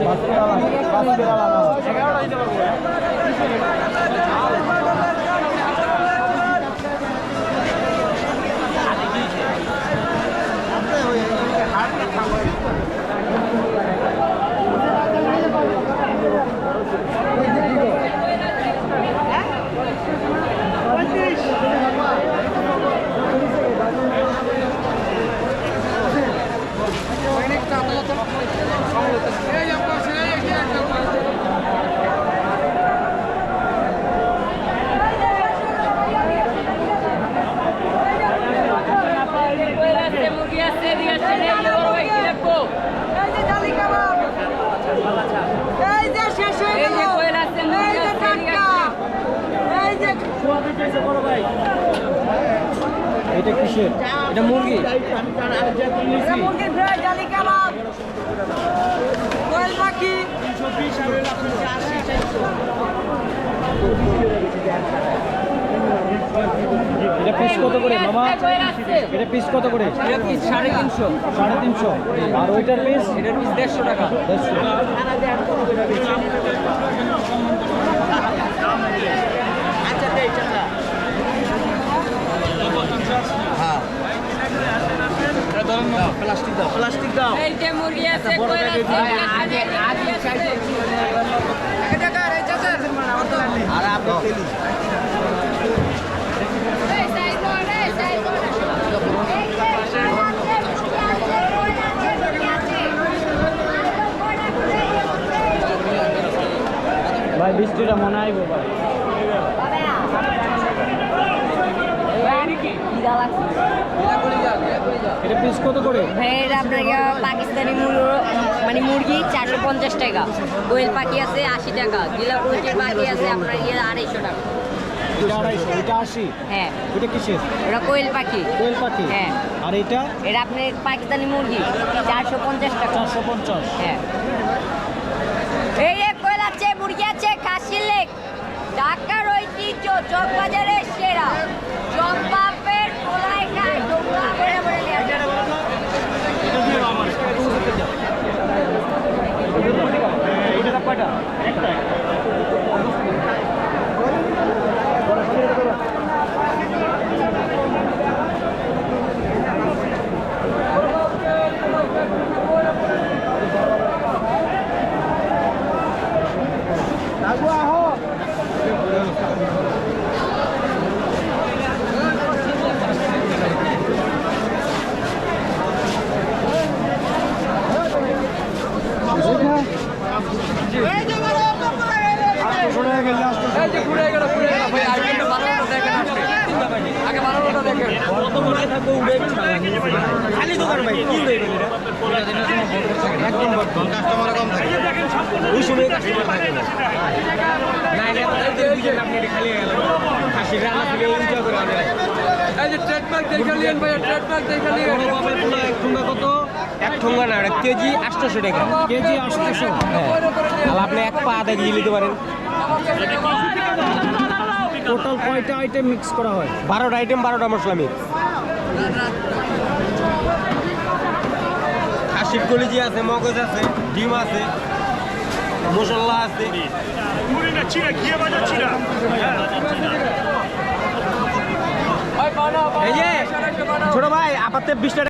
বাস বেড়ালাম বাস বেড়ালাম এগারোটা দিতে পারব এটা কিসের এটা মুরগি মুরগির ফ্রাই জালি কাবাব কোয়েল পাখি এটা পিস কত করে? মামা? এটা পিস কত করে? এটা পিস সাড়ে তিনশো। সাড়ে তিনশো। আর ওইটার পিস? এটার পিস দেড়শো টাকা। দেড়শো। এই যে মুরগি আছে কোয়েল আছে আগে আগে আছে ভাই বৃষ্টিটা মনে আইব ভাই এটা পিস কত করে? গিয়া পাকিস্তানি মুরগ মানে মুরগি চারশো পঞ্চাশ টাকা। কোয়েল পাখি আছে আশি টাকা। জিলা পোলট্রির পাখি আছে আপনার গিয়ে আড়াইশো টাকা। এটা আড়াইশো এটা আশি? হ্যাঁ। এটা কিসের? ওটা কোয়েল পাখি। কোয়েল পাখি? হ্যাঁ। আর এটা? এটা আপনার পাকিস্তানি মুরগি চারশো পঞ্চাশ টাকা। চারশো পঞ্চাশ। হ্যাঁ। এই যে কোয়েল আছে মুরগি আছে খাসির লেগ ঢাকার ঐতিহ্য চকবাজারের সেরা। খালি দোকান ভাই কি উড়ে গেল একদম কাস্টমার কম থাকে এক ঠোঙ্গা না কেজি আটশোশো টাকা কেজি আটশোশো আপনি এক পা আধা কেজি নিতে পারেন টোটাল কয়টা আইটেম মিক্স করা হয়? বারোটা আইটেম বারোটা মশলা মিক্স খাসির কলিজি আছে, মগজ আছে, ডিম আছে। মশলা আছে এই যে ছোট ভাই আপাতত বিশ টাকা